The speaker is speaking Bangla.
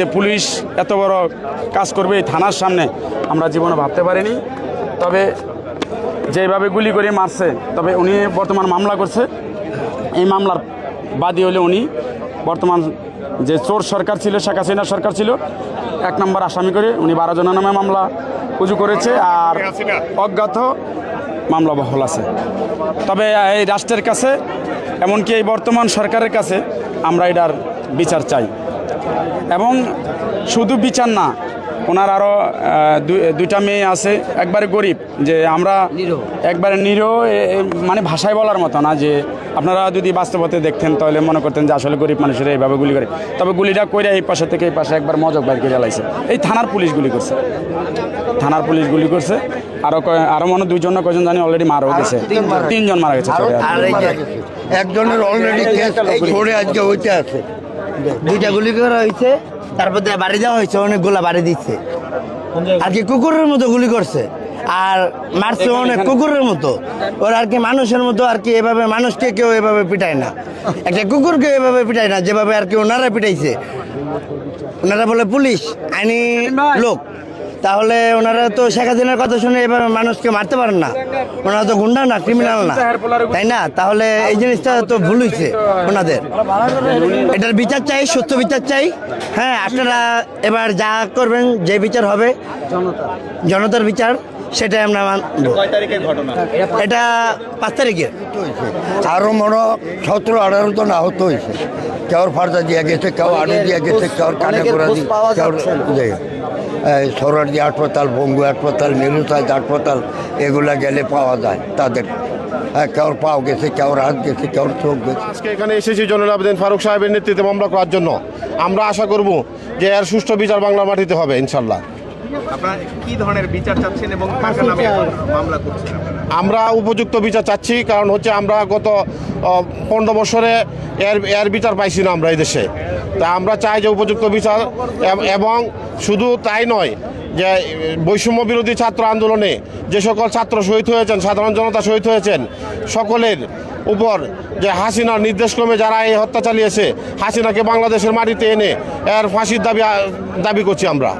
যে পুলিশ এত বড় কাজ করবে এই থানার সামনে আমরা জীবনে ভাবতে পারিনি। তবে যেভাবে গুলি করে মারছে তবে উনি বর্তমান মামলা করছে। এই মামলার বাদী হলে উনি। বর্তমান যে চোর সরকার ছিল শেখ হাসিনা সরকার ছিল এক নম্বর আসামি করে উনি বারো জনের নামে মামলা উজু করেছে আর অজ্ঞাত মামলা বহল আছে। তবে এই রাষ্ট্রের কাছে এমনকি এই বর্তমান সরকারের কাছে আমরা এটার বিচার চাই। এবং শুধু বিচার না ওনার আরও দুইটা মেয়ে আছে একবারে গরিব যে আমরা একবারে নিরো মানে ভাষায় বলার মতো না যে আপনারা যদি বাস্তবতে দেখতেন তাহলে মনে করতেন যে আসলে গরিব মানুষেরা এইভাবে গুলি করে। তবে গুলিটা করে এই পাশে থেকে এই পাশে একবার মজক বাইর করে জ্বালাইছে। এই থানার পুলিশ গুলি করছে। থানার পুলিশ গুলি করছে। আরও আরও মনে দুইজন না কয়জন জানি অলরেডি মারাও গেছে। তিনজন। মারা গেছে। একজনের অলরেডি কেস আজকে হইতে আছে। দুইটা গুলি করা হয়েছে তারপর বাড়ি দেওয়া হয়েছে অনেক গোলা বাড়ি দিচ্ছে আর কি কুকুরের মতো গুলি করছে আর মারছে অনেক কুকুরের মতো। ওর আর কি মানুষের মতো আর কি এভাবে মানুষকে কেউ এভাবে পিটায় না। একটা কুকুরকে এভাবে পিটায় না যেভাবে আর কি ওনারা পিটাইছে। ওনারা বলে পুলিশ আইনি লোক। তাহলে ওনারা তো শেখ হাসিনার কথা শুনে এবার মানুষকে মারতে পারেন না। ওনারা তো গুন্ডা না ক্রিমিনাল না। তাই না? তাহলে এই জিনিসটা তো ভুল হয়েছে ওনাদের। এটার বিচার চাই সত্য বিচার চাই। হ্যাঁ আপনারা এবার যা করবেন যে বিচার হবে জনতার বিচার সেটাই আমরা মানব। এটা পাঁচ তারিখে আরও মনে সতেরো আঠারো জন আহত হয়েছে। কেউর ফার্দা দিয়ে গেছে কেউ আড়ে দিয়ে গেছে কেউ কানে করে দিয়ে কেউর সরারদি হাসপাতাল বঙ্গু হাসপাতাল মেরুসাইজ হাসপাতাল এগুলা গেলে পাওয়া যায় তাদের। হ্যাঁ, কেউ পাও গেছে কেউ হাত গেছে কেউ চোখ গেছে। আজকে এখানে এসেছি জনুল আবেদিন ফারুক সাহেবের নেতৃত্বে মামলা করার জন্য। আমরা আশা করব যে এর সুষ্ঠু বিচার বাংলা মাটিতে হবে ইনশাল্লাহ আপনারা কি ধরনের বিচার চাচ্ছেন এবং কার নামে মামলা করছেন? আপনারা? আমরা উপযুক্ত বিচার চাচ্ছি, কারণ হচ্ছে আমরা গত পনেরো বছরে এর এর বিচার পাইছি না আমরা এই দেশে। তা আমরা চাই যে উপযুক্ত বিচার, এবং শুধু তাই নয় যে বৈষম্য বিরোধী ছাত্র আন্দোলনে যে সকল ছাত্র শহীদ হয়েছেন, সাধারণ জনতা শহীদ হয়েছেন, সকলের উপর যে হাসিনার নির্দেশক্রমে যারা এই হত্যা চালিয়েছে, হাসিনাকে বাংলাদেশের মাটিতে এনে এর ফাঁসির দাবি দাবি করছি আমরা।